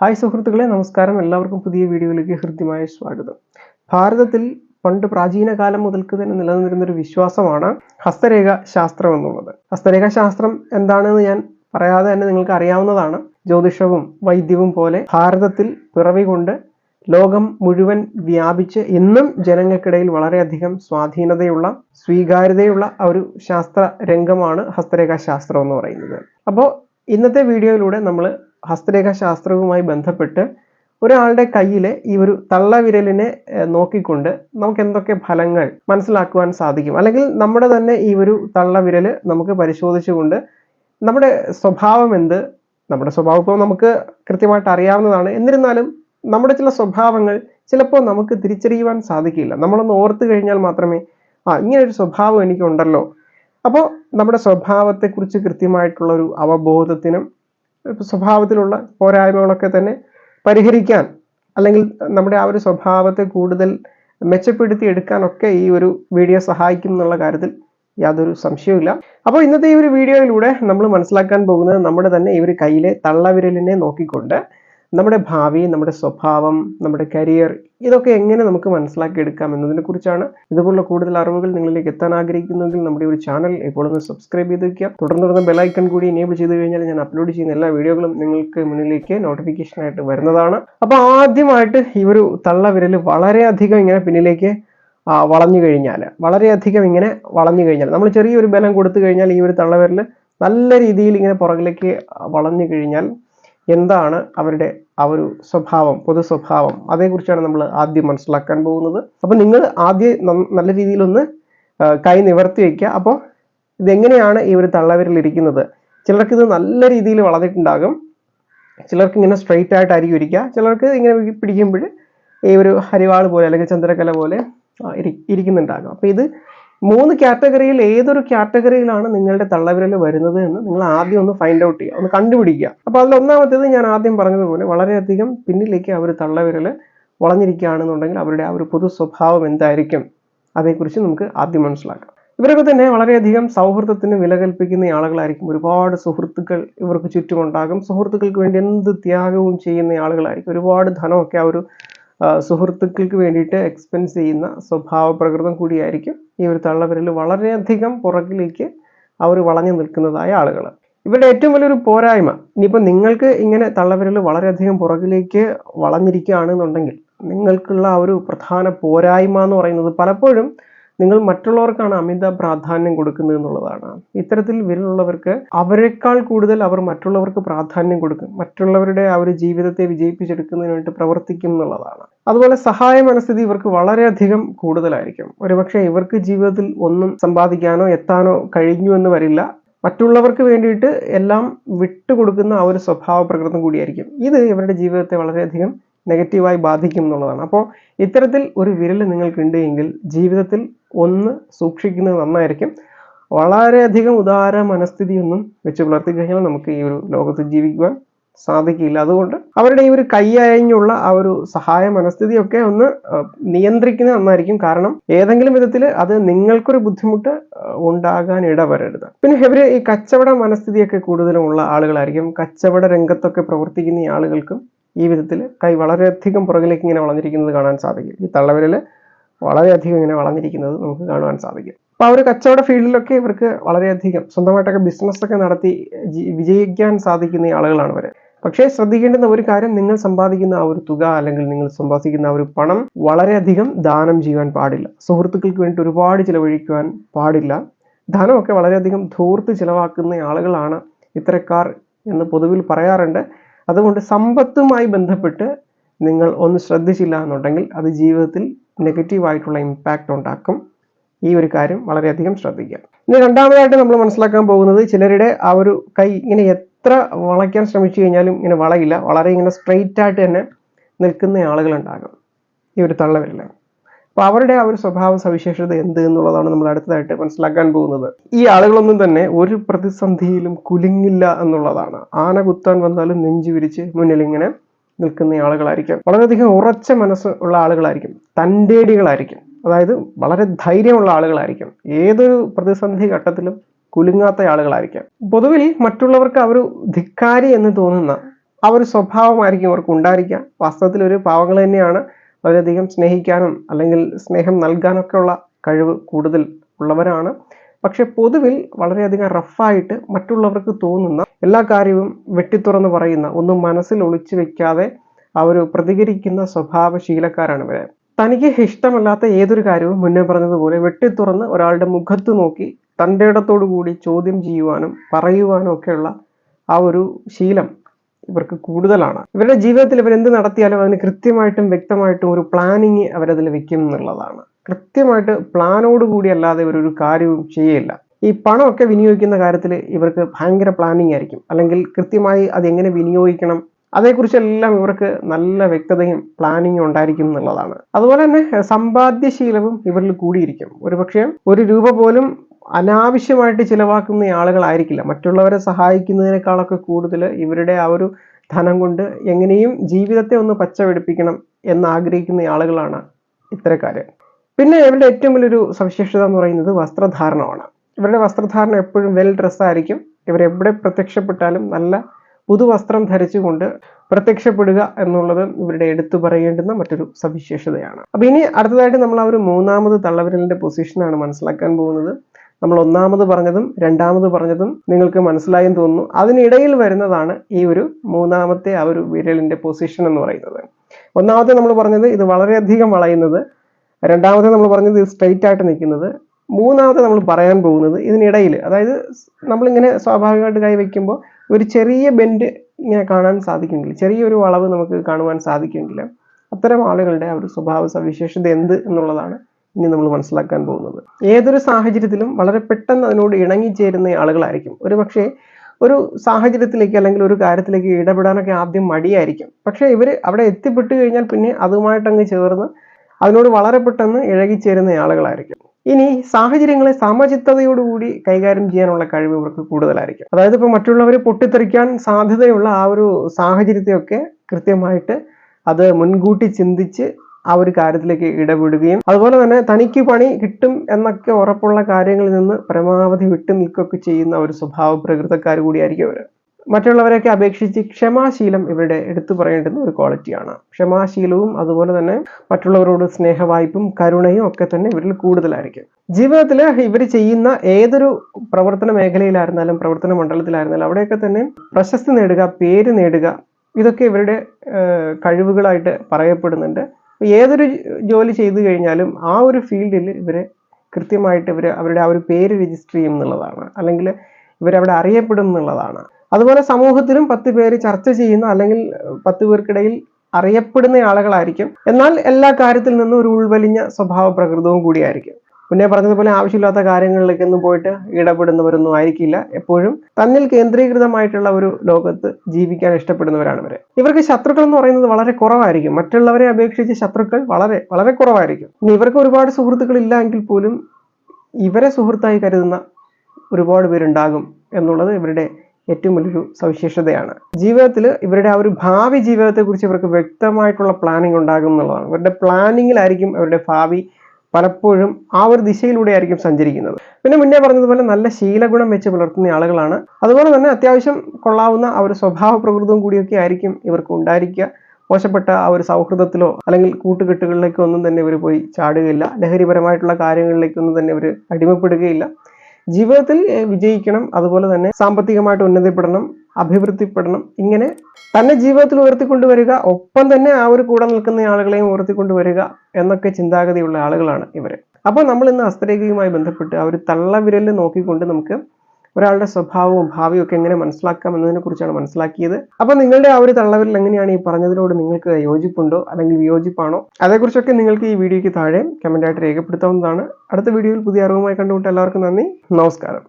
Hi സുഹൃത്തുക്കളെ നമസ്കാരം. എല്ലാവർക്കും പുതിയ വീഡിയോയിലേക്ക് ഹൃദ്യമായ സ്വാഗതം. ഭാരതത്തിൽ പണ്ട് പ്രാചീന കാലം മുതൽക്ക് തന്നെ നിലനിന്നിരുന്ന ഒരു വിശ്വാസമാണ് ഹസ്തരേഖ ശാസ്ത്രം എന്നുള്ളത്. ഹസ്തരേഖ ശാസ്ത്രം എന്താണെന്ന് ഞാൻ പറയാതെ തന്നെ നിങ്ങൾക്ക് അറിയാവുന്നതാണ്. ജ്യോതിഷവും വൈദ്യവും പോലെ ഭാരതത്തിൽ പിറവി കൊണ്ട് ലോകം മുഴുവൻ വ്യാപിച്ച് ഇന്നും ജനങ്ങൾക്കിടയിൽ വളരെയധികം സ്വാധീനതയുള്ള സ്വീകാര്യതയുള്ള ഒരു ശാസ്ത്ര രംഗമാണ് ഹസ്തരേഖാ ശാസ്ത്രം എന്ന് പറയുന്നത്. അപ്പോൾ ഇന്നത്തെ വീഡിയോയിലൂടെ നമ്മൾ ഹസ്തരേഖ ശാസ്ത്രവുമായി ബന്ധപ്പെട്ട് ഒരാളുടെ കയ്യിലെ ഈ ഒരു തള്ളവിരലിനെ നോക്കിക്കൊണ്ട് നമുക്ക് എന്തൊക്കെ ഫലങ്ങൾ മനസ്സിലാക്കുവാൻ സാധിക്കും. അല്ലെങ്കിൽ നമ്മുടെ തന്നെ ഈ ഒരു തള്ളവിരൽ നമുക്ക് പരിശോധിച്ചുകൊണ്ട് നമ്മുടെ സ്വഭാവം എന്ത് നമ്മുടെ സ്വഭാവം നമുക്ക് കൃത്യമായിട്ട് അറിയാവുന്നതാണ്. എന്നിരുന്നാലും നമ്മുടെ ചില സ്വഭാവങ്ങൾ ചിലപ്പോൾ നമുക്ക് തിരിച്ചറിയുവാൻ സാധിക്കില്ല. നമ്മളൊന്ന് ഓർത്തു കഴിഞ്ഞാൽ മാത്രമേ ആ ഇങ്ങനൊരു സ്വഭാവം എനിക്കുണ്ടല്ലോ. അപ്പോൾ നമ്മുടെ സ്വഭാവത്തെക്കുറിച്ച് കൃത്യമായിട്ടുള്ള ഒരു അവബോധത്തിനും സ്വഭാവത്തിലുള്ള പോരായ്മകളൊക്കെ തന്നെ പരിഹരിക്കാൻ അല്ലെങ്കിൽ നമ്മുടെ ആ ഒരു സ്വഭാവത്തെ കൂടുതൽ മെച്ചപ്പെടുത്തി എടുക്കാനൊക്കെ ഈ ഒരു വീഡിയോ സഹായിക്കും എന്നുള്ള കാര്യത്തിൽ യാതൊരു സംശയവുമില്ല. അപ്പോൾ ഇന്നത്തെ ഈ ഒരു വീഡിയോയിലൂടെ നമ്മൾ മനസ്സിലാക്കാൻ പോകുന്നത് നമ്മുടെ തന്നെ ഈ ഒരു കയ്യിലെ തള്ളവിരലിനെ നോക്കിക്കൊണ്ട് നമ്മുടെ ഭാവി നമ്മുടെ സ്വഭാവം നമ്മുടെ കരിയർ ഇതൊക്കെ എങ്ങനെ നമുക്ക് മനസ്സിലാക്കി എടുക്കാം എന്നതിനെ കുറിച്ചാണ് ഇതുപോലുള്ള കൂടുതൽ അറിവുകൾ നിങ്ങളിലേക്ക് എത്താൻ ആഗ്രഹിക്കുന്നെങ്കിൽ നമ്മുടെ ഒരു ചാനൽ ഇപ്പോൾ ഒന്ന് സബ്സ്ക്രൈബ് ചെയ്ത് വയ്ക്കുക തുടർന്ന് തുടർന്ന് ബെലൈക്കൺ കൂടി എനേബിൾ ചെയ്ത് കഴിഞ്ഞാൽ ഞാൻ അപ്ലോഡ് ചെയ്യുന്ന എല്ലാ വീഡിയോകളും നിങ്ങൾക്ക് മുന്നിലേക്ക് നോട്ടിഫിക്കേഷൻ ആയിട്ട് വരുന്നതാണ്. അപ്പോൾ ആദ്യമായിട്ട് ഈ ഒരു തള്ളവിരൽ വളരെയധികം ഇങ്ങനെ പിന്നിലേക്ക് വളഞ്ഞു കഴിഞ്ഞാൽ വളരെയധികം ഇങ്ങനെ വളഞ്ഞു കഴിഞ്ഞാൽ നമ്മൾ ചെറിയൊരു ബലം കൊടുത്തു കഴിഞ്ഞാൽ ഈ ഒരു തള്ളവിരൽ നല്ല രീതിയിൽ ഇങ്ങനെ പുറകിലേക്ക് വളഞ്ഞു കഴിഞ്ഞാൽ എന്താണ് അവരുടെ ആ ഒരു സ്വഭാവം പൊതു സ്വഭാവം? അതേക്കുറിച്ചാണ് നമ്മൾ ആദ്യം മനസ്സിലാക്കാൻ പോകുന്നത്. അപ്പോൾ നിങ്ങൾ ആദ്യം നല്ല രീതിയിലൊന്ന് കൈ നിവർത്തി വയ്ക്കുക അപ്പോൾ ഇതെങ്ങനെയാണ് ഈ ഒരു തള്ളവരിൽ ഇരിക്കുന്നത്? ചിലർക്ക് ഇത് നല്ല രീതിയിൽ വളർന്നിട്ടുണ്ടാകും. ചിലർക്ക് ഇങ്ങനെ സ്ട്രെയിറ്റ് ആയിട്ടായിരിക്കും ഇരിക്കുക. ചിലർക്ക് ഇങ്ങനെ പിടിക്കുമ്പോൾ ഈ ഒരു ഹരിവാൾ പോലെ അല്ലെങ്കിൽ ചന്ദ്രക്കല പോലെ ഇരിക്കുന്നുണ്ടാകും. അപ്പോൾ ഇത് മൂന്ന് കാറ്റഗറിയിൽ ഏതൊരു കാറ്റഗറിയിലാണ് നിങ്ങളുടെ തള്ളവിരൽ വരുന്നത് എന്ന് നിങ്ങൾ ആദ്യം ഒന്ന് ഫൈൻഡ് ഔട്ട് ചെയ്യുക. ഒന്ന് കണ്ടുപിടിക്കുക. അപ്പോൾ അതിൽ ഒന്നാമത്തേത് ഞാൻ ആദ്യം പറഞ്ഞതുപോലെ വളരെയധികം പിന്നിലേക്ക് അവർ തള്ളവിരൽ വളഞ്ഞിരിക്കുകയാണെന്നുണ്ടെങ്കിൽ അവരുടെ ആ ഒരു പൊതു സ്വഭാവം എന്തായിരിക്കും അതേക്കുറിച്ച് നമുക്ക് ആദ്യം മനസ്സിലാക്കാം. ഇവരൊക്കെ തന്നെ വളരെയധികം സൗഹൃദത്തിന് വില കൽപ്പിക്കുന്ന ആളുകളായിരിക്കും. ഒരുപാട് സുഹൃത്തുക്കൾ ഇവർക്ക് ചുറ്റുമുണ്ടാകും. സുഹൃത്തുക്കൾക്ക് വേണ്ടി എന്ത് ത്യാഗവും ചെയ്യുന്ന ആളുകളായിരിക്കും. ഒരുപാട് ധനമൊക്കെ ആ ഒരു സുഹൃത്തുക്കൾക്ക് വേണ്ടിയിട്ട് എക്സ്പെൻസ് ചെയ്യുന്ന സ്വഭാവ പ്രകൃതം കൂടിയായിരിക്കും ഈ ഒരു തള്ളവിരൽ വളരെയധികം പുറകിലേക്ക് അവർ വളഞ്ഞു നിൽക്കുന്നതായ ആളുകൾ ഇവരുടെ ഏറ്റവും വലിയൊരു പോരായ്മ ഇനിയിപ്പോൾ നിങ്ങൾക്ക് ഇങ്ങനെ തള്ളവിരൽ വളരെയധികം പുറകിലേക്ക് വളഞ്ഞിരിക്കുകയാണെന്നുണ്ടെങ്കിൽ നിങ്ങൾക്കുള്ള ആ ഒരു പ്രധാന പോരായ്മ എന്ന് പറയുന്നത് പലപ്പോഴും നിങ്ങൾ മറ്റുള്ളവർക്കാണ് അമിത പ്രാധാന്യം കൊടുക്കുന്നത് എന്നുള്ളതാണ്. ഇത്തരത്തിൽ വിരലുള്ളവർക്ക് അവരെക്കാൾ കൂടുതൽ അവർ മറ്റുള്ളവർക്ക് പ്രാധാന്യം കൊടുക്കും. മറ്റുള്ളവരുടെ ആ ഒരു ജീവിതത്തെ വിജയിപ്പിച്ചെടുക്കുന്നതിന് വേണ്ടി പ്രവർത്തിക്കും എന്നുള്ളതാണ്. അതുപോലെ സഹായ മനസ്ഥിതി ഇവർക്ക് വളരെയധികം കൂടുതലായിരിക്കും. ഒരുപക്ഷെ ഇവർക്ക് ജീവിതത്തിൽ ഒന്നും സമ്പാദിക്കാനോ എത്താനോ കഴിഞ്ഞു എന്ന് വരില്ല. മറ്റുള്ളവർക്ക് വേണ്ടിയിട്ട് എല്ലാം വിട്ടുകൊടുക്കുന്ന ആ ഒരു സ്വഭാവ പ്രകൃതം കൂടിയായിരിക്കും. ഇത് ഇവരുടെ ജീവിതത്തെ വളരെയധികം നെഗറ്റീവായി ബാധിക്കും എന്നുള്ളതാണ്. അപ്പോൾ ഇത്തരത്തിൽ ഒരു വിരൽ നിങ്ങൾക്കുണ്ട് എങ്കിൽ ജീവിതത്തിൽ ഒന്ന് സൂക്ഷിക്കുന്നത് നന്നായിരിക്കും. വളരെയധികം ഉദാര മനസ്ഥിതിയൊന്നും വെച്ച് പുലർത്തി കഴിഞ്ഞാൽ നമുക്ക് ഈ ഒരു ലോകത്ത് ജീവിക്കുവാൻ സാധിക്കില്ല. അതുകൊണ്ട് അവരുടെ ഈ ഒരു കൈയയഞ്ഞുള്ള ആ ഒരു സഹായ മനസ്ഥിതിയൊക്കെ ഒന്ന് നിയന്ത്രിക്കുന്നത് നന്നായിരിക്കും. കാരണം ഏതെങ്കിലും വിധത്തിൽ അത് നിങ്ങൾക്കൊരു ബുദ്ധിമുട്ട് ഉണ്ടാകാൻ ഇടവരരുത്. പിന്നെ ഇവർ ഈ കച്ചവട മനസ്ഥിതിയൊക്കെ കൂടുതലും ഉള്ള ആളുകളായിരിക്കും. കച്ചവട രംഗത്തൊക്കെ പ്രവർത്തിക്കുന്ന ആളുകൾക്കും ഈ വിധത്തിൽ കൈ വളരെയധികം പുറകിലേക്ക് ഇങ്ങനെ വളഞ്ഞിരിക്കുന്നത് കാണാൻ സാധിക്കും. ഈ തള്ളവിരൽ വളരെയധികം ഇങ്ങനെ വളഞ്ഞിരിക്കുന്നത് നമുക്ക് കാണുവാൻ സാധിക്കും. അപ്പോൾ ആ ഒരു കച്ചവട ഫീൽഡിലൊക്കെ ഇവർക്ക് വളരെയധികം സ്വന്തമായിട്ടൊക്കെ ബിസിനസ് ഒക്കെ നടത്തി വിജയിക്കാൻ സാധിക്കുന്ന ആളുകളാണ് ഇവർ. പക്ഷേ ശ്രദ്ധിക്കേണ്ടുന്ന ഒരു കാര്യം നിങ്ങൾ സമ്പാദിക്കുന്ന ആ ഒരു തുക അല്ലെങ്കിൽ നിങ്ങൾ സമ്പാദിക്കുന്ന ആ ഒരു പണം വളരെയധികം ദാനം ചെയ്യുവാൻ പാടില്ല. സുഹൃത്തുക്കൾക്ക് വേണ്ടി ഒരുപാട് ചിലവഴിക്കുവാൻ പാടില്ല. ധനമൊക്കെ വളരെയധികം ധൂർത്ത് ചിലവാക്കുന്ന ആളുകളാണ് ഇത്തരക്കാർ എന്ന് പൊതുവിൽ പറയാറുണ്ട്. അതുകൊണ്ട് സമ്പത്തുമായി ബന്ധപ്പെട്ട് നിങ്ങൾ ഒന്ന് ശ്രദ്ധിച്ചില്ല എന്നുണ്ടെങ്കിൽ അത് ജീവിതത്തിൽ നെഗറ്റീവായിട്ടുള്ള ഇമ്പാക്റ്റ് ഉണ്ടാക്കും. ഈ ഒരു കാര്യം വളരെയധികം ശ്രദ്ധിക്കുക. ഇനി രണ്ടാമതായിട്ട് നമ്മൾ മനസ്സിലാക്കാൻ പോകുന്നത് ചിലരുടെ ആ ഒരു കൈ ഇങ്ങനെ എത്ര വളയ്ക്കാൻ ശ്രമിച്ചു കഴിഞ്ഞാലും ഇങ്ങനെ വളയില്ല. വളരെ ഇങ്ങനെ സ്ട്രെയിറ്റ് ആയിട്ട് തന്നെ നിൽക്കുന്ന ആളുകളുണ്ടാകും. ഈ ഒരു തള്ളവിരൽ അപ്പോൾ അവരുടെ ആ ഒരു സ്വഭാവ സവിശേഷത എന്ത് എന്നുള്ളതാണ് നമ്മൾ അടുത്തതായിട്ട് മനസ്സിലാക്കാൻ പോകുന്നത്. ഈ ആളുകളൊന്നും തന്നെ ഒരു പ്രതിസന്ധിയിലും കുലുങ്ങില്ല എന്നുള്ളതാണ്. ആന കുത്താൻ വന്നാലും നെഞ്ചു വിരിച്ച് മുന്നിൽ ഇങ്ങനെ നിൽക്കുന്ന ആളുകളായിരിക്കും. വളരെയധികം ഉറച്ച മനസ്സ് ഉള്ള ആളുകളായിരിക്കും. തന്റേടികളായിരിക്കും. അതായത് വളരെ ധൈര്യമുള്ള ആളുകളായിരിക്കും. ഏതൊരു പ്രതിസന്ധി ഘട്ടത്തിലും കുലുങ്ങാത്ത ആളുകളായിരിക്കാം. പൊതുവിൽ മറ്റുള്ളവർക്ക് അവർ ധിക്കാരി എന്ന് തോന്നുന്ന ആ ഒരു സ്വഭാവമായിരിക്കും അവർക്ക് ഉണ്ടായിരിക്കാം വാസ്തവത്തിൽ ഒരു പാവങ്ങൾ തന്നെയാണ്. വളരെയധികം സ്നേഹിക്കാനും അല്ലെങ്കിൽ സ്നേഹം നൽകാനൊക്കെയുള്ള കഴിവ് കൂടുതൽ ഉള്ളവരാണ്. പക്ഷെ പൊതുവിൽ വളരെയധികം റഫായിട്ട് മറ്റുള്ളവർക്ക് തോന്നുന്ന എല്ലാ കാര്യവും വെട്ടിത്തുറന്ന് പറയുന്ന ഒന്നും മനസ്സിൽ ഒളിച്ചു വെക്കാതെ അവർ പ്രതികരിക്കുന്ന സ്വഭാവശീലക്കാരാണ് ഇവരെ. തനിക്ക് ഇഷ്ടമല്ലാത്ത ഏതൊരു കാര്യവും മുന്നേ പറഞ്ഞതുപോലെ വെട്ടിത്തുറന്ന് ഒരാളുടെ മുഖത്ത് നോക്കി തന്റെ ഇടത്തോടു കൂടി ചോദ്യം ചെയ്യുവാനും പറയുവാനും ഒക്കെയുള്ള ആ ഒരു ശീലം ഇവർക്ക് കൂടുതലാണ്. ഇവരുടെ ജീവിതത്തിൽ ഇവർ എന്ത് നടത്തിയാലും അതിന് കൃത്യമായിട്ടും വ്യക്തമായിട്ടും ഒരു പ്ലാനിങ് അവരതിൽ വെക്കും എന്നുള്ളതാണ്. കൃത്യമായിട്ട് പ്ലാനോട് കൂടി അല്ലാതെ ഇവരൊരു കാര്യവും ചെയ്യില്ല ഈ പണമൊക്കെ വിനിയോഗിക്കുന്ന കാര്യത്തിൽ ഇവർക്ക് ഭയങ്കര പ്ലാനിങ് ആയിരിക്കും. അല്ലെങ്കിൽ കൃത്യമായി അത് എങ്ങനെ വിനിയോഗിക്കണം അതേക്കുറിച്ചെല്ലാം ഇവർക്ക് നല്ല വ്യക്തതയും പ്ലാനിങ്ങും ഉണ്ടായിരിക്കും എന്നുള്ളതാണ്. അതുപോലെ തന്നെ സമ്പാദ്യശീലവും ഇവരിൽ കൂടിയിരിക്കും. ഒരുപക്ഷെ ഒരു രൂപ പോലും അനാവശ്യമായിട്ട് ചിലവാക്കുന്ന ആളുകളായിരിക്കില്ല. മറ്റുള്ളവരെ സഹായിക്കുന്നതിനേക്കാളൊക്കെ കൂടുതൽ ഇവരുടെ ആ ഒരു ധനം കൊണ്ട് എങ്ങനെയും ജീവിതത്തെ ഒന്ന് പച്ചപിടിപ്പിക്കണം എന്ന് ആഗ്രഹിക്കുന്ന ആളുകളാണ് ഇത്തരക്കാർ പിന്നെ ഇവരുടെ ഏറ്റവും വലിയൊരു സവിശേഷത എന്ന് പറയുന്നത് വസ്ത്രധാരണമാണ്. ഇവരുടെ വസ്ത്രധാരണം എപ്പോഴും വെൽ ഡ്രസ്സായിരിക്കും ഇവരെവിടെ പ്രത്യക്ഷപ്പെട്ടാലും നല്ല പുതുവസ്ത്രം ധരിച്ചുകൊണ്ട് പ്രത്യക്ഷപ്പെടുക എന്നുള്ളത് ഇവരുടെ എടുത്തു പറയേണ്ടുന്ന മറ്റൊരു സവിശേഷതയാണ്. അപ്പൊ ഇനി അടുത്തതായിട്ട് നമ്മൾ ആ ഒരു മൂന്നാമത് തള്ളവിരലിന്റെ പൊസിഷനാണ് മനസ്സിലാക്കാൻ പോകുന്നത്. നമ്മൾ ഒന്നാമത് പറഞ്ഞതും രണ്ടാമത് പറഞ്ഞതും നിങ്ങൾക്ക് മനസ്സിലായെന്ന് തോന്നുന്നു. അതിനിടയിൽ വരുന്നതാണ് ഈ ഒരു മൂന്നാമത്തെ ആ ഒരു വിരലിന്റെ പൊസിഷൻ എന്ന് പറയുന്നത്. ഒന്നാമത്തെ നമ്മൾ പറഞ്ഞത് ഇത് വളരെയധികം വളയുന്നത് രണ്ടാമത്തെ നമ്മൾ പറഞ്ഞത് ഇത് സ്ട്രെയിറ്റ് ആയിട്ട് നിൽക്കുന്നത് മൂന്നാമത്തെ നമ്മൾ പറയാൻ പോകുന്നത് ഇതിനിടയിൽ. അതായത് നമ്മളിങ്ങനെ സ്വാഭാവികമായിട്ട് കൈ വയ്ക്കുമ്പോൾ ഒരു ചെറിയ ബെൻഡ് ഇങ്ങനെ കാണാൻ സാധിക്കുന്നില്ല. ചെറിയൊരു വളവ് നമുക്ക് കാണുവാൻ സാധിക്കുന്നില്ല. അത്തരം ആളുകളുടെ ആ ഒരു സ്വഭാവ സവിശേഷത എന്ത് എന്നുള്ളതാണ് ഇനി നമ്മൾ മനസ്സിലാക്കാൻ പോകുന്നത്. ഏതൊരു സാഹചര്യത്തിലും വളരെ പെട്ടെന്ന് അതിനോട് ഇണങ്ങിച്ചേരുന്ന ആളുകളായിരിക്കും. ഒരു പക്ഷേ ഒരു സാഹചര്യത്തിലേക്ക് അല്ലെങ്കിൽ ഒരു കാര്യത്തിലേക്ക് ഇടപെടാനൊക്കെ ആദ്യം മടിയായിരിക്കും. പക്ഷേ ഇവർ അവിടെ എത്തിപ്പെട്ടു കഴിഞ്ഞാൽ പിന്നെ അതുമായിട്ടങ്ങ് ചേർന്ന് അതിനോട് വളരെ പെട്ടെന്ന് ഇഴകിച്ചേരുന്ന ആളുകളായിരിക്കും. ഇനി സാഹചര്യങ്ങളെ സമചിത്തതയോടുകൂടി കൈകാര്യം ചെയ്യാനുള്ള കഴിവ് ഇവർക്ക് കൂടുതലായിരിക്കും. അതായത് ഇപ്പോൾ മറ്റുള്ളവർ പൊട്ടിത്തെറിക്കാൻ സാധ്യതയുള്ള ആ ഒരു സാഹചര്യത്തെയൊക്കെ കൃത്യമായിട്ട് അത് മുൻകൂട്ടി ചിന്തിച്ച് ആ ഒരു കാര്യത്തിലേക്ക് ഇടപെടുകയും അതുപോലെ തന്നെ തനിക്ക് പണി കിട്ടും എന്നൊക്കെ ഉറപ്പുള്ള കാര്യങ്ങളിൽ നിന്ന് പരമാവധി വിട്ടു നിൽക്കുകയൊക്കെ ചെയ്യുന്ന ഒരു സ്വഭാവ പ്രകൃതക്കാർ കൂടിയായിരിക്കും അവർ മറ്റുള്ളവരെയൊക്കെ അപേക്ഷിച്ച് ക്ഷമാശീലം ഇവരുടെ എടുത്തു പറയേണ്ടുന്ന ഒരു ക്വാളിറ്റിയാണ് ക്ഷമാശീലവും അതുപോലെ തന്നെ മറ്റുള്ളവരോട് സ്നേഹവായ്പും കരുണയും ഒക്കെ തന്നെ ഇവരിൽ കൂടുതലായിരിക്കും. ജീവിതത്തിൽ ഇവർ ചെയ്യുന്ന ഏതൊരു പ്രവർത്തന മേഖലയിലായിരുന്നാലും പ്രവർത്തന മണ്ഡലത്തിലായിരുന്നാലും അവിടെയൊക്കെ തന്നെ പ്രശസ്തി നേടുക പേര് നേടുക ഇതൊക്കെ ഇവരുടെ കഴിവുകളായിട്ട് പറയപ്പെടുന്നുണ്ട്. ഏതൊരു ജോലി ചെയ്തു കഴിഞ്ഞാലും ആ ഒരു ഫീൽഡിൽ ഇവരെ കൃത്യമായിട്ട് ഇവർ അവരുടെ ആ ഒരു പേര് രജിസ്റ്റർ ചെയ്യും എന്നുള്ളതാണ്. അല്ലെങ്കിൽ ഇവരവിടെ അറിയപ്പെടും എന്നുള്ളതാണ്. അതുപോലെ സമൂഹത്തിലും പത്ത് പേര് ചർച്ച ചെയ്യുന്ന അല്ലെങ്കിൽ പത്ത് പേർക്കിടയിൽ അറിയപ്പെടുന്ന ആളുകളായിരിക്കും. എന്നാൽ എല്ലാ കാര്യത്തിൽ നിന്നും ഒരു ഉൾവലിഞ്ഞ സ്വഭാവ പ്രകൃതവും കൂടിയായിരിക്കും. മുന്നേ പറഞ്ഞതുപോലെ ആവശ്യമില്ലാത്ത കാര്യങ്ങളിലേക്കൊന്നും പോയിട്ട് ഇടപെടുന്നവരൊന്നും ആയിരിക്കില്ല എപ്പോഴും. തന്നിൽ കേന്ദ്രീകൃതമായിട്ടുള്ള ഒരു ലോകത്ത് ജീവിക്കാൻ ഇഷ്ടപ്പെടുന്നവരാണ് ഇവർ ഇവർക്ക് ശത്രുക്കൾ എന്ന് പറയുന്നത് വളരെ കുറവായിരിക്കും. മറ്റുള്ളവരെ അപേക്ഷിച്ച് ശത്രുക്കൾ വളരെ വളരെ കുറവായിരിക്കും. ഇവർക്ക് ഒരുപാട് സുഹൃത്തുക്കൾ ഇല്ല എങ്കിൽ പോലും ഇവരെ സുഹൃത്തായി കരുതുന്ന ഒരുപാട് പേരുണ്ടാകും എന്നുള്ളത് ഇവരുടെ ഏറ്റവും വലിയൊരു സവിശേഷതയാണ്. ജീവിതത്തിൽ ഇവരുടെ ആ ഒരു ഭാവി ജീവിതത്തെക്കുറിച്ച് ഇവർക്ക് വ്യക്തമായിട്ടുള്ള പ്ലാനിങ് ഉണ്ടാകും എന്നുള്ളതാണ്. ഇവരുടെ പ്ലാനിങ്ങിലായിരിക്കും അവരുടെ ഭാവി പലപ്പോഴും ആ ഒരു ദിശയിലൂടെ ആയിരിക്കും സഞ്ചരിക്കുന്നത്. പിന്നെ മുന്നേ പറഞ്ഞതുപോലെ നല്ല ശീലഗുണം വെച്ച് പുലർത്തുന്ന ആളുകളാണ്. അതുപോലെ തന്നെ അത്യാവശ്യം കൊള്ളാവുന്ന ആ ഒരു സ്വഭാവ പ്രകൃതവും കൂടിയൊക്കെ ആയിരിക്കും ഇവർക്ക് ഉണ്ടായിരിക്കുക. മോശപ്പെട്ട ആ ഒരു സൗഹൃദത്തിലോ അല്ലെങ്കിൽ കൂട്ടുകെട്ടുകളിലേക്കോ ഒന്നും തന്നെ ഇവർ പോയി ചാടുകയില്ല. ലഹരിപരമായിട്ടുള്ള കാര്യങ്ങളിലേക്കൊന്നും തന്നെ ഇവർ അടിമപ്പെടുകയില്ല. ജീവിതത്തിൽ വിജയിക്കണം അതുപോലെ തന്നെ സാമ്പത്തികമായിട്ട് ഉന്നതിപ്പെടണം അഭിവൃദ്ധിപ്പെടണം ഇങ്ങനെ തന്നെ ജീവിതത്തിൽ ഉയർത്തിക്കൊണ്ടുവരിക ഒപ്പം തന്നെ ആ ഒരു കൂടെ നിൽക്കുന്ന ആളുകളെയും ഉയർത്തിക്കൊണ്ടുവരിക എന്നൊക്കെ ചിന്താഗതിയുള്ള ആളുകളാണ് ഇവർ അപ്പോൾ നമ്മൾ ഇന്ന് ഹസ്തരേഖയുമായി ബന്ധപ്പെട്ട് ആ ഒരു തള്ളവിരലിൽ നോക്കിക്കൊണ്ട് നമുക്ക് ഒരാളുടെ സ്വഭാവവും ഭാവിയും ഒക്കെ എങ്ങനെ മനസ്സിലാക്കാം എന്നതിനെ കുറിച്ചാണ് മനസ്സിലാക്കിയത്. അപ്പൊ നിങ്ങളുടെ ആ ഒരു തള്ളവരിൽ എങ്ങനെയാണ് ഈ പറഞ്ഞതിനോട് നിങ്ങൾക്ക് യോജിപ്പുണ്ടോ? അല്ലെങ്കിൽ വിയോജിപ്പാണോ? അതേക്കുറിച്ചൊക്കെ നിങ്ങൾക്ക് ഈ വീഡിയോയ്ക്ക് താഴെ കമന്റ് ആയിട്ട് രേഖപ്പെടുത്താവുന്നതാണ്. അടുത്ത വീഡിയോയിൽ പുതിയ അറിവുമായി കണ്ടുമുട്ട എല്ലാവർക്കും നന്ദി. നമസ്കാരം.